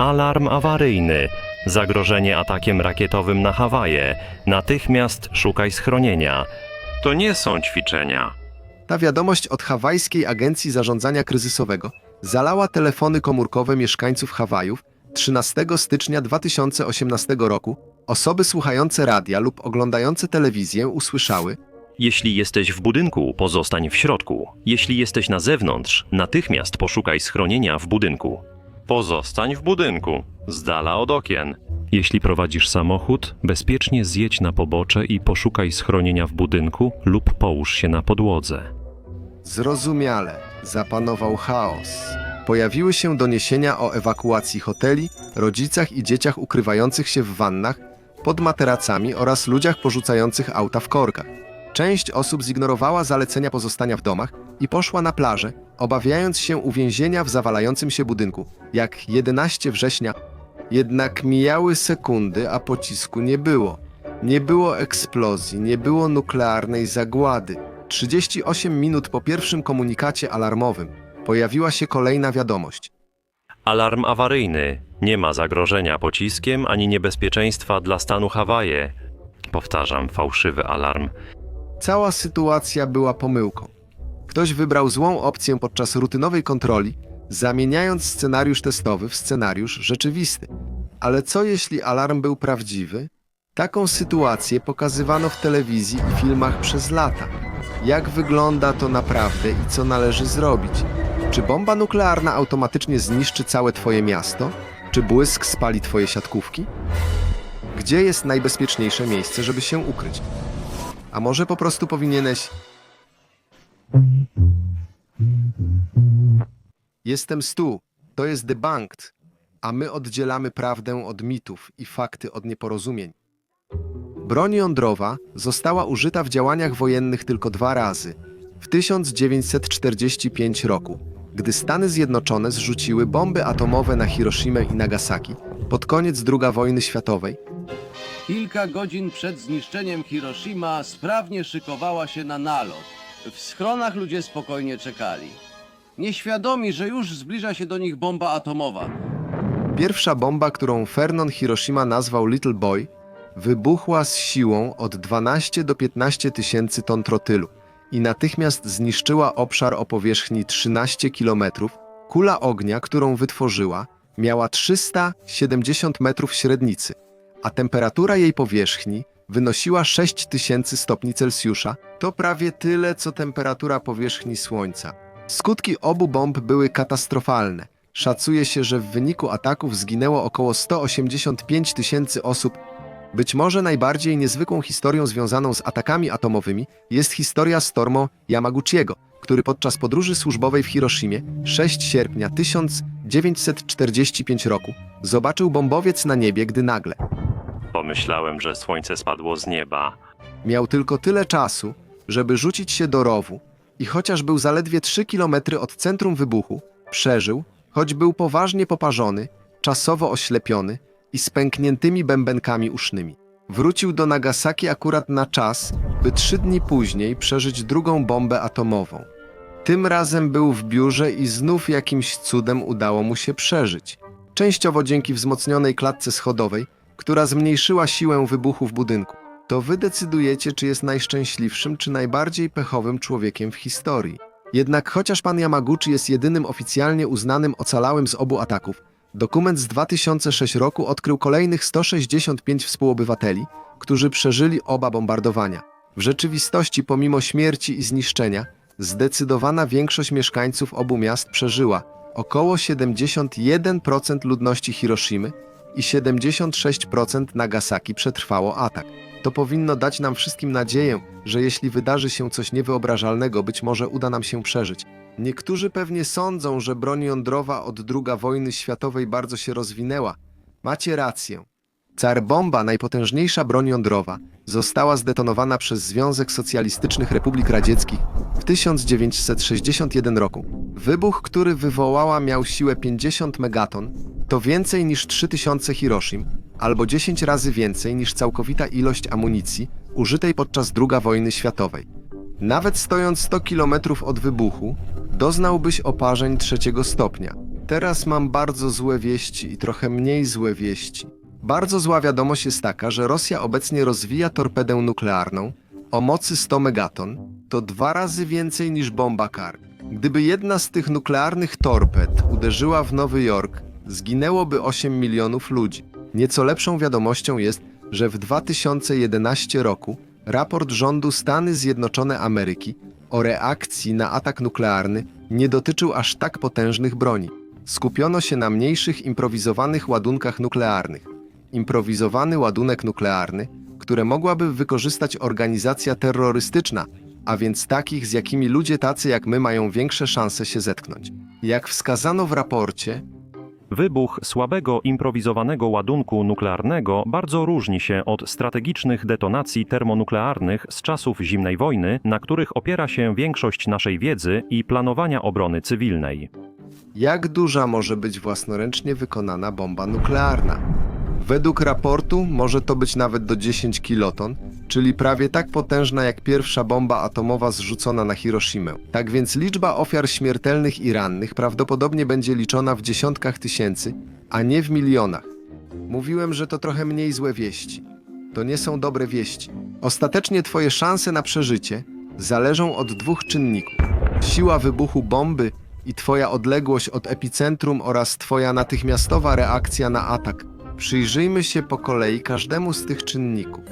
Alarm awaryjny. Zagrożenie atakiem rakietowym na Hawaje. Natychmiast szukaj schronienia. To nie są ćwiczenia. Ta wiadomość od hawajskiej Agencji Zarządzania Kryzysowego zalała telefony komórkowe mieszkańców Hawajów 13 stycznia 2018 roku. Osoby słuchające radia lub oglądające telewizję usłyszały, Jeśli jesteś w budynku, pozostań w środku. Jeśli jesteś na zewnątrz, natychmiast poszukaj schronienia w budynku. Pozostań w budynku, z dala od okien. Jeśli prowadzisz samochód, bezpiecznie zjedź na pobocze i poszukaj schronienia w budynku lub połóż się na podłodze. Zrozumiale, zapanował chaos. Pojawiły się doniesienia o ewakuacji hoteli, rodzicach i dzieciach ukrywających się w wannach, pod materacami oraz ludziach porzucających auta w korkach. Część osób zignorowała zalecenia pozostania w domach i poszła na plażę, obawiając się uwięzienia w zawalającym się budynku, jak 11 września. Jednak mijały sekundy, a pocisku nie było. Nie było eksplozji, nie było nuklearnej zagłady. 38 minut po pierwszym komunikacie alarmowym pojawiła się kolejna wiadomość. Alarm awaryjny. Nie ma zagrożenia pociskiem ani niebezpieczeństwa dla stanu Hawaje. Powtarzam, fałszywy alarm. Cała sytuacja była pomyłką. Ktoś wybrał złą opcję podczas rutynowej kontroli, zamieniając scenariusz testowy w scenariusz rzeczywisty. Ale co jeśli alarm był prawdziwy? Taką sytuację pokazywano w telewizji i filmach przez lata. Jak wygląda to naprawdę i co należy zrobić? Czy bomba nuklearna automatycznie zniszczy całe twoje miasto? Czy błysk spali twoje siatkówki? Gdzie jest najbezpieczniejsze miejsce, żeby się ukryć? A może po prostu powinieneś. Jestem Stu, to jest Debunked, a my oddzielamy prawdę od mitów i fakty od nieporozumień. Broń jądrowa została użyta w działaniach wojennych tylko dwa razy. W 1945 roku, gdy Stany Zjednoczone zrzuciły bomby atomowe na Hiroshimę i Nagasaki pod koniec II wojny światowej, Kilka godzin przed zniszczeniem Hiroshima sprawnie szykowała się na nalot. W schronach ludzie spokojnie czekali. Nieświadomi, że już zbliża się do nich bomba atomowa. Pierwsza bomba, którą Fernon Hiroshima nazwał Little Boy, wybuchła z siłą od 12 do 15 tysięcy ton trotylu i natychmiast zniszczyła obszar o powierzchni 13 kilometrów. Kula ognia, którą wytworzyła, miała 370 metrów średnicy, a temperatura jej powierzchni wynosiła 6000 stopni Celsjusza. To prawie tyle, co temperatura powierzchni Słońca. Skutki obu bomb były katastrofalne. Szacuje się, że w wyniku ataków zginęło około 185 tysięcy osób. Być może najbardziej niezwykłą historią związaną z atakami atomowymi jest historia Stormo Yamaguchiego, który podczas podróży służbowej w Hiroshimie 6 sierpnia 1945 roku zobaczył bombowiec na niebie, gdy nagle Pomyślałem, że słońce spadło z nieba. Miał tylko tyle czasu, żeby rzucić się do rowu i chociaż był zaledwie 3 kilometry od centrum wybuchu, przeżył, choć był poważnie poparzony, czasowo oślepiony i z pękniętymi bębenkami usznymi. Wrócił do Nagasaki akurat na czas, by trzy dni później przeżyć drugą bombę atomową. Tym razem był w biurze i znów jakimś cudem udało mu się przeżyć. Częściowo dzięki wzmocnionej klatce schodowej, która zmniejszyła siłę wybuchu w budynku. To wy decydujecie, czy jest najszczęśliwszym, czy najbardziej pechowym człowiekiem w historii. Jednak chociaż pan Yamaguchi jest jedynym oficjalnie uznanym ocalałym z obu ataków, dokument z 2006 roku odkrył kolejnych 165 współobywateli, którzy przeżyli oba bombardowania. W rzeczywistości, pomimo śmierci i zniszczenia, zdecydowana większość mieszkańców obu miast przeżyła. Około 71% ludności Hiroshimy i 76% Nagasaki przetrwało atak. To powinno dać nam wszystkim nadzieję, że jeśli wydarzy się coś niewyobrażalnego, być może uda nam się przeżyć. Niektórzy pewnie sądzą, że broń jądrowa od II wojny światowej bardzo się rozwinęła. Macie rację. Car bomba, najpotężniejsza broń jądrowa, została zdetonowana przez Związek Socjalistycznych Republik Radzieckich w 1961 roku. Wybuch, który wywołała, miał siłę 50 megaton, to więcej niż 3000 Hiroshim, albo 10 razy więcej niż całkowita ilość amunicji użytej podczas II wojny światowej. Nawet stojąc 100 km od wybuchu, doznałbyś oparzeń trzeciego stopnia. teraz mam bardzo złe wieści i trochę mniej złe wieści. Bardzo zła wiadomość jest taka, że Rosja obecnie rozwija torpedę nuklearną o mocy 100 megaton. To dwa razy więcej niż bomba Kar. Gdyby jedna z tych nuklearnych torped uderzyła w Nowy Jork, zginęłoby 8 milionów ludzi. Nieco lepszą wiadomością jest, że w 2011 roku raport rządu Stany Zjednoczone Ameryki o reakcji na atak nuklearny nie dotyczył aż tak potężnych broni. Skupiono się na mniejszych improwizowanych ładunkach nuklearnych. Improwizowany ładunek nuklearny, które mogłaby wykorzystać organizacja terrorystyczna, a więc takich, z jakimi ludzie tacy jak my mają większe szanse się zetknąć. Jak wskazano w raporcie, Wybuch słabego improwizowanego ładunku nuklearnego bardzo różni się od strategicznych detonacji termonuklearnych z czasów zimnej wojny, na których opiera się większość naszej wiedzy i planowania obrony cywilnej. jak duża może być własnoręcznie wykonana bomba nuklearna. Według raportu może to być nawet do 10 kiloton, czyli prawie tak potężna jak pierwsza bomba atomowa zrzucona na Hiroshimę. Tak więc liczba ofiar śmiertelnych i rannych prawdopodobnie będzie liczona w dziesiątkach tysięcy, a nie w milionach. Mówiłem, że to trochę mniej złe wieści. To nie są dobre wieści. Ostatecznie twoje szanse na przeżycie zależą od dwóch czynników: siła wybuchu bomby i twoja odległość od epicentrum oraz twoja natychmiastowa reakcja na atak. Przyjrzyjmy się po kolei każdemu z tych czynników.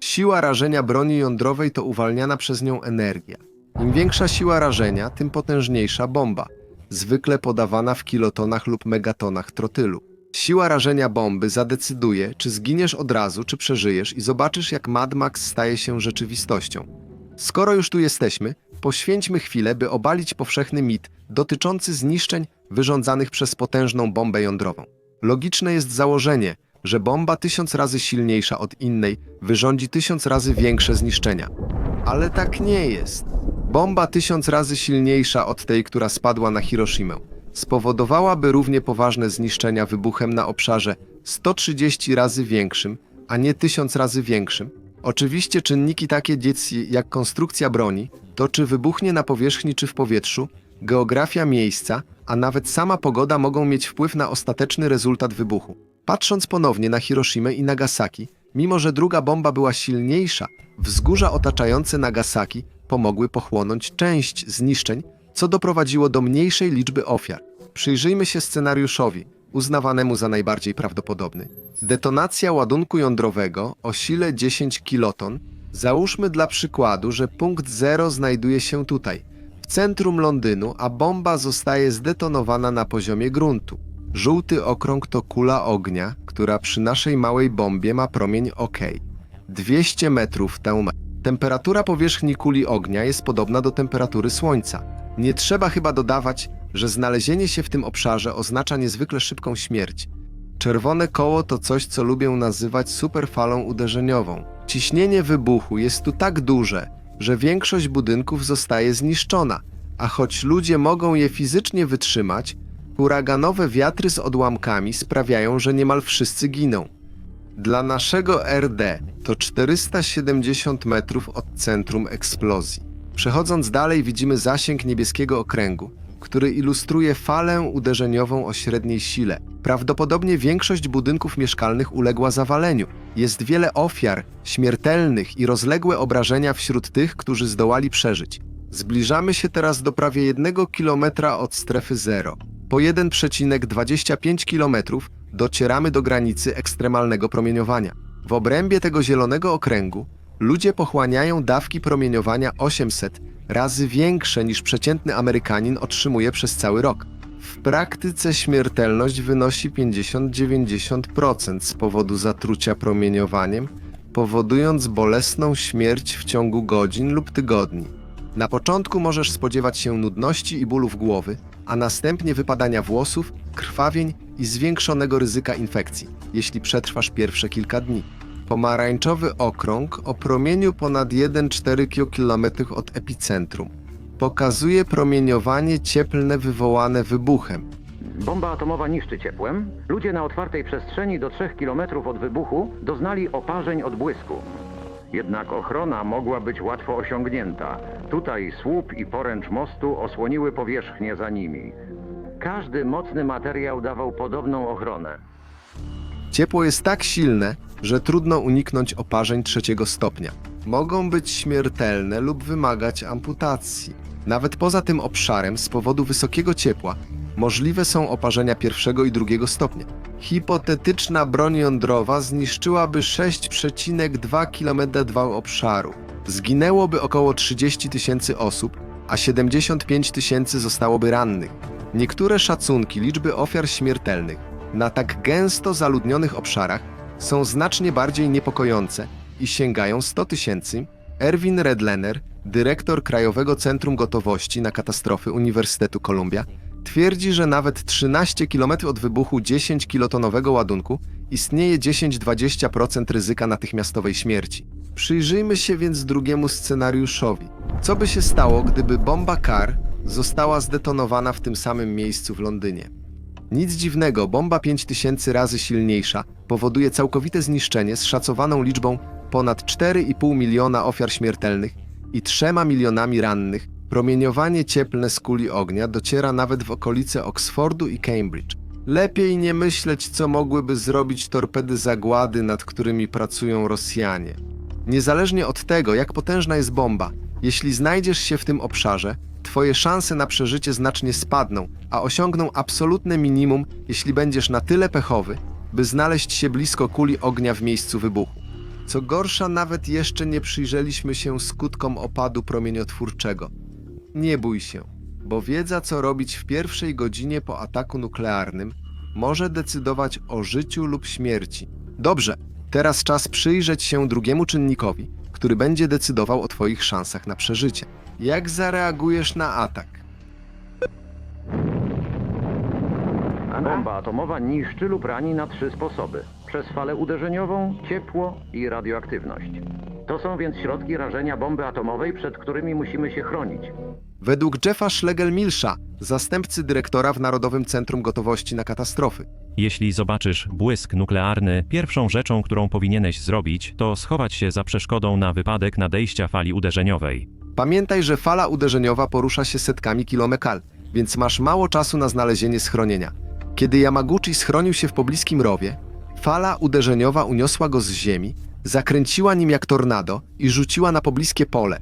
Siła rażenia broni jądrowej to uwalniana przez nią energia. Im większa siła rażenia, tym potężniejsza bomba, zwykle podawana w kilotonach lub megatonach trotylu. Siła rażenia bomby zadecyduje, czy zginiesz od razu, czy przeżyjesz i zobaczysz, jak Mad Max staje się rzeczywistością. Skoro już tu jesteśmy, poświęćmy chwilę, by obalić powszechny mit dotyczący zniszczeń wyrządzanych przez potężną bombę jądrową. Logiczne jest założenie, że bomba tysiąc razy silniejsza od innej wyrządzi tysiąc razy większe zniszczenia. Ale tak nie jest. Bomba tysiąc razy silniejsza od tej, która spadła na Hiroshimę, spowodowałaby równie poważne zniszczenia wybuchem na obszarze 130 razy większym, a nie tysiąc razy większym. Oczywiście czynniki takie dzieci jak konstrukcja broni, to czy wybuchnie na powierzchni czy w powietrzu, geografia miejsca, a nawet sama pogoda mogą mieć wpływ na ostateczny rezultat wybuchu. Patrząc ponownie na Hiroshimę i Nagasaki, mimo że druga bomba była silniejsza, wzgórza otaczające Nagasaki pomogły pochłonąć część zniszczeń, co doprowadziło do mniejszej liczby ofiar. Przyjrzyjmy się scenariuszowi, uznawanemu za najbardziej prawdopodobny. Detonacja ładunku jądrowego o sile 10 kiloton. Załóżmy dla przykładu, że punkt 0 znajduje się tutaj, centrum Londynu, a bomba zostaje zdetonowana na poziomie gruntu. Żółty okrąg to kula ognia, która przy naszej małej bombie ma promień OK. 200 metrów tę Temperatura powierzchni kuli ognia jest podobna do temperatury Słońca. Nie trzeba chyba dodawać, że znalezienie się w tym obszarze oznacza niezwykle szybką śmierć. Czerwone koło to coś, co lubię nazywać superfalą uderzeniową. Ciśnienie wybuchu jest tu tak duże, że większość budynków zostaje zniszczona, a choć ludzie mogą je fizycznie wytrzymać, huraganowe wiatry z odłamkami sprawiają, że niemal wszyscy giną. Dla naszego RD to 470 metrów od centrum eksplozji. Przechodząc dalej widzimy zasięg niebieskiego okręgu, który ilustruje falę uderzeniową o średniej sile. Prawdopodobnie większość budynków mieszkalnych uległa zawaleniu. Jest wiele ofiar, śmiertelnych i rozległe obrażenia wśród tych, którzy zdołali przeżyć. Zbliżamy się teraz do prawie 1 km od strefy zero. Po 1,25 km docieramy do granicy ekstremalnego promieniowania. W obrębie tego zielonego okręgu ludzie pochłaniają dawki promieniowania 800 razy większe niż przeciętny Amerykanin otrzymuje przez cały rok. W praktyce śmiertelność wynosi 50-90% z powodu zatrucia promieniowaniem, powodując bolesną śmierć w ciągu godzin lub tygodni. Na początku możesz spodziewać się nudności i bólów głowy, a następnie wypadania włosów, krwawień i zwiększonego ryzyka infekcji, jeśli przetrwasz pierwsze kilka dni. Pomarańczowy okrąg o promieniu ponad 1,4 km od epicentrum pokazuje promieniowanie cieplne wywołane wybuchem. Bomba atomowa niszczy ciepłem. Ludzie na otwartej przestrzeni do 3 km od wybuchu doznali oparzeń od błysku. Jednak ochrona mogła być łatwo osiągnięta. Tutaj słup i poręcz mostu osłoniły powierzchnię za nimi. Każdy mocny materiał dawał podobną ochronę. Ciepło jest tak silne, że trudno uniknąć oparzeń trzeciego stopnia. Mogą być śmiertelne lub wymagać amputacji. Nawet poza tym obszarem, z powodu wysokiego ciepła, możliwe są oparzenia pierwszego i drugiego stopnia. Hipotetyczna broń jądrowa zniszczyłaby 6,2 km2 obszaru. Zginęłoby około 30 tysięcy osób, a 75 tysięcy zostałoby rannych. Niektóre szacunki liczby ofiar śmiertelnych na tak gęsto zaludnionych obszarach są znacznie bardziej niepokojące i sięgają 100 tysięcy. Erwin Redlener, dyrektor Krajowego Centrum Gotowości na Katastrofy Uniwersytetu Columbia, twierdzi, że nawet 13 km od wybuchu 10 kilotonowego ładunku istnieje 10-20% ryzyka natychmiastowej śmierci. Przyjrzyjmy się więc drugiemu scenariuszowi. Co by się stało, gdyby bomba Carr została zdetonowana w tym samym miejscu w Londynie? Nic dziwnego, bomba 5000 razy silniejsza powoduje całkowite zniszczenie z szacowaną liczbą ponad 4,5 miliona ofiar śmiertelnych i 3 milionami rannych. Promieniowanie cieplne z kuli ognia dociera nawet w okolice Oxfordu i Cambridge. Lepiej nie myśleć, co mogłyby zrobić torpedy zagłady, nad którymi pracują Rosjanie. Niezależnie od tego, jak potężna jest bomba, jeśli znajdziesz się w tym obszarze, twoje szanse na przeżycie znacznie spadną, a osiągną absolutne minimum, jeśli będziesz na tyle pechowy, by znaleźć się blisko kuli ognia w miejscu wybuchu. Co gorsza, nawet jeszcze nie przyjrzeliśmy się skutkom opadu promieniotwórczego. Nie bój się, bo wiedza, co robić w pierwszej godzinie po ataku nuklearnym, może decydować o życiu lub śmierci. Dobrze, teraz czas przyjrzeć się drugiemu czynnikowi, który będzie decydował o Twoich szansach na przeżycie. Jak zareagujesz na atak? Bomba atomowa niszczy lub rani na trzy sposoby. Przez falę uderzeniową, ciepło i radioaktywność. To są więc środki rażenia bomby atomowej, przed którymi musimy się chronić. Według Jeffa Schlegel-Milsza, zastępcy dyrektora w Narodowym Centrum Gotowości na Katastrofy, Jeśli zobaczysz błysk nuklearny, pierwszą rzeczą, którą powinieneś zrobić, to schować się za przeszkodą na wypadek nadejścia fali uderzeniowej. Pamiętaj, że fala uderzeniowa porusza się setkami kilomekal, więc masz mało czasu na znalezienie schronienia. Kiedy Yamaguchi schronił się w pobliskim rowie, fala uderzeniowa uniosła go z ziemi, zakręciła nim jak tornado i rzuciła na pobliskie pole.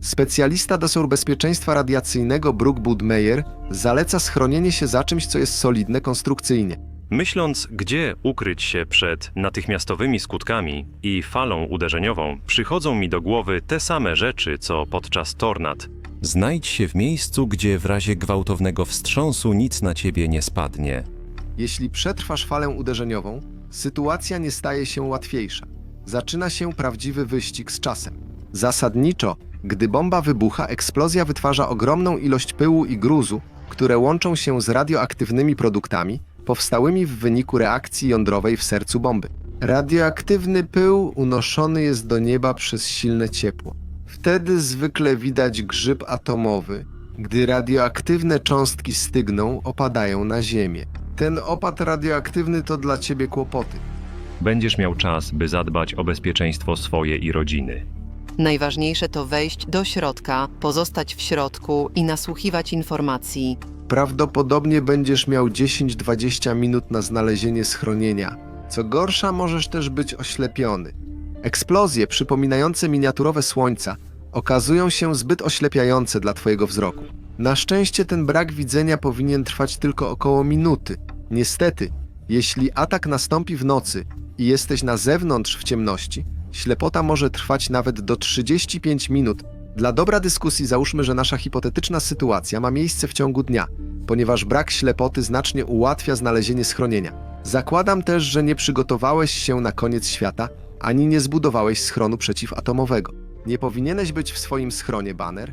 Specjalista do SOR bezpieczeństwa radiacyjnego Brook Budmeyer zaleca schronienie się za czymś, co jest solidne konstrukcyjnie. Myśląc, gdzie ukryć się przed natychmiastowymi skutkami i falą uderzeniową, przychodzą mi do głowy te same rzeczy, co podczas tornad. Znajdź się w miejscu, gdzie w razie gwałtownego wstrząsu nic na ciebie nie spadnie. Jeśli przetrwasz falę uderzeniową, sytuacja nie staje się łatwiejsza. Zaczyna się prawdziwy wyścig z czasem. Zasadniczo, gdy bomba wybucha, eksplozja wytwarza ogromną ilość pyłu i gruzu, które łączą się z radioaktywnymi produktami powstałymi w wyniku reakcji jądrowej w sercu bomby. Radioaktywny pył unoszony jest do nieba przez silne ciepło. Wtedy zwykle widać grzyb atomowy. Gdy radioaktywne cząstki stygną, opadają na Ziemię. Ten opad radioaktywny to dla ciebie kłopoty. Będziesz miał czas, by zadbać o bezpieczeństwo swoje i rodziny. Najważniejsze to wejść do środka, pozostać w środku i nasłuchiwać informacji. Prawdopodobnie będziesz miał 10-20 minut na znalezienie schronienia. Co gorsza, możesz też być oślepiony. Eksplozje przypominające miniaturowe słońca okazują się zbyt oślepiające dla Twojego wzroku. Na szczęście ten brak widzenia powinien trwać tylko około minuty. Niestety, jeśli atak nastąpi w nocy i jesteś na zewnątrz w ciemności, ślepota może trwać nawet do 35 minut. Dla dobra dyskusji załóżmy, że nasza hipotetyczna sytuacja ma miejsce w ciągu dnia, ponieważ brak ślepoty znacznie ułatwia znalezienie schronienia. Zakładam też, że nie przygotowałeś się na koniec świata, ani nie zbudowałeś schronu przeciwatomowego. Nie powinieneś być w swoim schronie, Banner?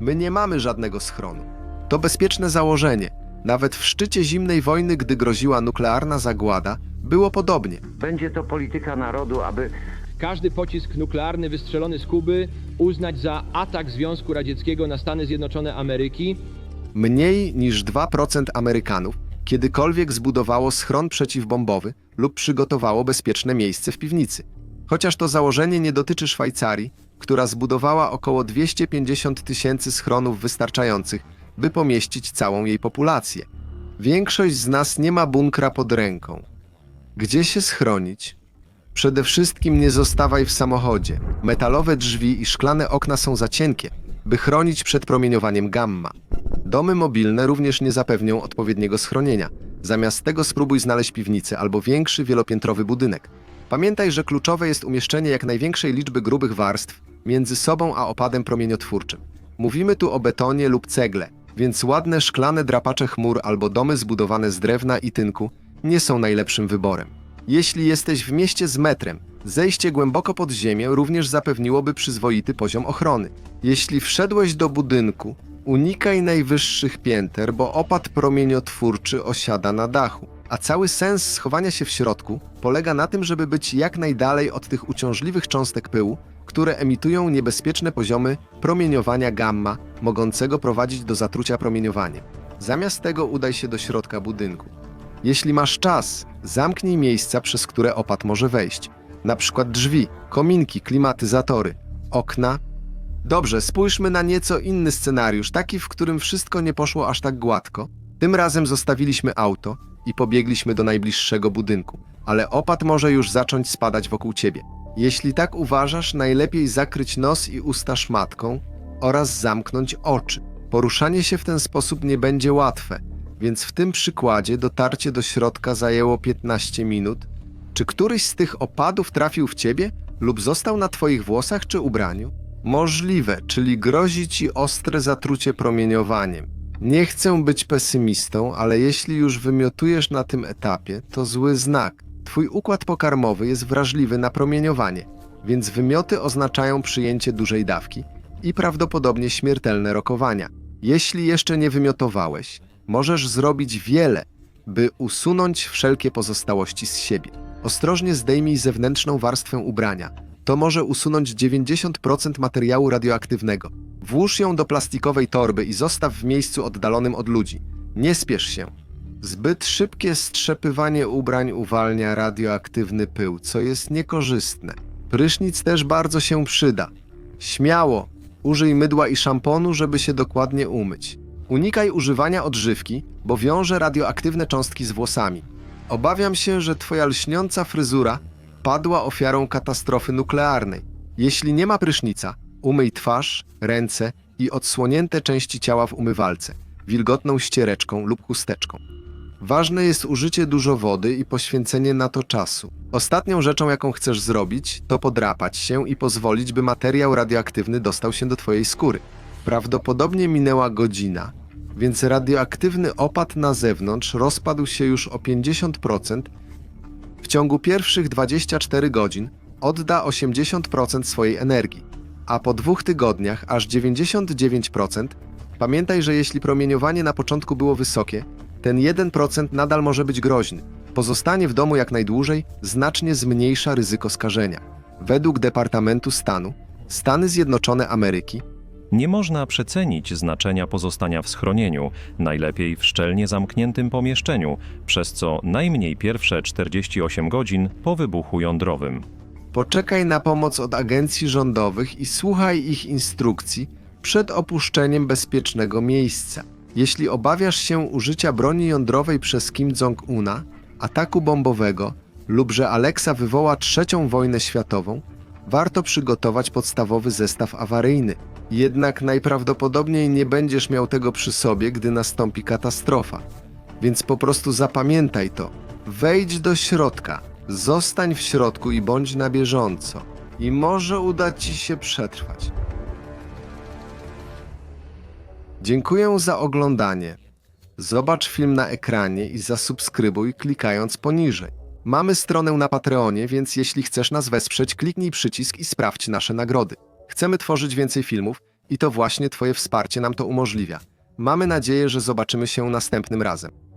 My nie mamy żadnego schronu. To bezpieczne założenie. Nawet w szczycie zimnej wojny, gdy groziła nuklearna zagłada, było podobnie. Będzie to polityka narodu, aby każdy pocisk nuklearny wystrzelony z Kuby uznać za atak Związku Radzieckiego na Stany Zjednoczone Ameryki, Mniej niż 2% Amerykanów kiedykolwiek zbudowało schron przeciwbombowy lub przygotowało bezpieczne miejsce w piwnicy. Chociaż to założenie nie dotyczy Szwajcarii, która zbudowała około 250 tysięcy schronów wystarczających, by pomieścić całą jej populację. Większość z nas nie ma bunkra pod ręką. Gdzie się schronić? Przede wszystkim nie zostawaj w samochodzie. Metalowe drzwi i szklane okna są za cienkie, by chronić przed promieniowaniem gamma. Domy mobilne również nie zapewnią odpowiedniego schronienia. Zamiast tego spróbuj znaleźć piwnicę albo większy wielopiętrowy budynek. Pamiętaj, że kluczowe jest umieszczenie jak największej liczby grubych warstw między sobą a opadem promieniotwórczym. Mówimy tu o betonie lub cegle, więc ładne szklane drapacze chmur albo domy zbudowane z drewna i tynku nie są najlepszym wyborem. Jeśli jesteś w mieście z metrem, zejście głęboko pod ziemię również zapewniłoby przyzwoity poziom ochrony. Jeśli wszedłeś do budynku, unikaj najwyższych pięter, bo opad promieniotwórczy osiada na dachu. A cały sens schowania się w środku polega na tym, żeby być jak najdalej od tych uciążliwych cząstek pyłu, które emitują niebezpieczne poziomy promieniowania gamma, mogącego prowadzić do zatrucia promieniowaniem. Zamiast tego udaj się do środka budynku. Jeśli masz czas, zamknij miejsca, przez które opad może wejść. Na przykład drzwi, kominki, klimatyzatory, okna. Dobrze, spójrzmy na nieco inny scenariusz, taki, w którym wszystko nie poszło aż tak gładko. Tym razem zostawiliśmy auto i pobiegliśmy do najbliższego budynku, ale opad może już zacząć spadać wokół ciebie. Jeśli tak uważasz, najlepiej zakryć nos i usta szmatką oraz zamknąć oczy. Poruszanie się w ten sposób nie będzie łatwe, więc w tym przykładzie dotarcie do środka zajęło 15 minut. Czy któryś z tych opadów trafił w ciebie lub został na twoich włosach czy ubraniu? Możliwe, czyli grozi ci ostre zatrucie promieniowaniem. Nie chcę być pesymistą, ale jeśli już wymiotujesz na tym etapie, to zły znak. Twój układ pokarmowy jest wrażliwy na promieniowanie, więc wymioty oznaczają przyjęcie dużej dawki i prawdopodobnie śmiertelne rokowania. Jeśli jeszcze nie wymiotowałeś, możesz zrobić wiele, by usunąć wszelkie pozostałości z siebie. Ostrożnie zdejmij zewnętrzną warstwę ubrania. To może usunąć 90% materiału radioaktywnego. Włóż ją do plastikowej torby i zostaw w miejscu oddalonym od ludzi. Nie spiesz się. Zbyt szybkie strzepywanie ubrań uwalnia radioaktywny pył, co jest niekorzystne. Prysznic też bardzo się przyda. Śmiało, użyj mydła i szamponu, żeby się dokładnie umyć. Unikaj używania odżywki, bo wiąże radioaktywne cząstki z włosami. Obawiam się, że twoja lśniąca fryzura padła ofiarą katastrofy nuklearnej. Jeśli nie ma prysznica, umyj twarz, ręce i odsłonięte części ciała w umywalce, wilgotną ściereczką lub chusteczką. Ważne jest użycie dużo wody i poświęcenie na to czasu. Ostatnią rzeczą, jaką chcesz zrobić, to podrapać się i pozwolić, by materiał radioaktywny dostał się do twojej skóry. Prawdopodobnie minęła godzina, więc radioaktywny opad na zewnątrz rozpadł się już o 50%. W ciągu pierwszych 24 godzin odda 80% swojej energii, a po dwóch tygodniach aż 99%. Pamiętaj, że jeśli promieniowanie na początku było wysokie, ten 1% nadal może być groźny. Pozostanie w domu jak najdłużej znacznie zmniejsza ryzyko skażenia. Według Departamentu Stanu, Stany Zjednoczone Ameryki Nie można przecenić znaczenia pozostania w schronieniu, najlepiej w szczelnie zamkniętym pomieszczeniu, przez co najmniej pierwsze 48 godzin po wybuchu jądrowym. Poczekaj na pomoc od agencji rządowych i słuchaj ich instrukcji przed opuszczeniem bezpiecznego miejsca. Jeśli obawiasz się użycia broni jądrowej przez Kim Jong-una, ataku bombowego lub że Alexa wywoła trzecią wojnę światową, warto przygotować podstawowy zestaw awaryjny. Jednak najprawdopodobniej nie będziesz miał tego przy sobie, gdy nastąpi katastrofa. Więc po prostu zapamiętaj to. Wejdź do środka, zostań w środku i bądź na bieżąco. I może uda ci się przetrwać. Dziękuję za oglądanie. Zobacz film na ekranie i zasubskrybuj klikając poniżej. Mamy stronę na Patreonie, więc jeśli chcesz nas wesprzeć, kliknij przycisk i sprawdź nasze nagrody. Chcemy tworzyć więcej filmów i to właśnie Twoje wsparcie nam to umożliwia. Mamy nadzieję, że zobaczymy się następnym razem.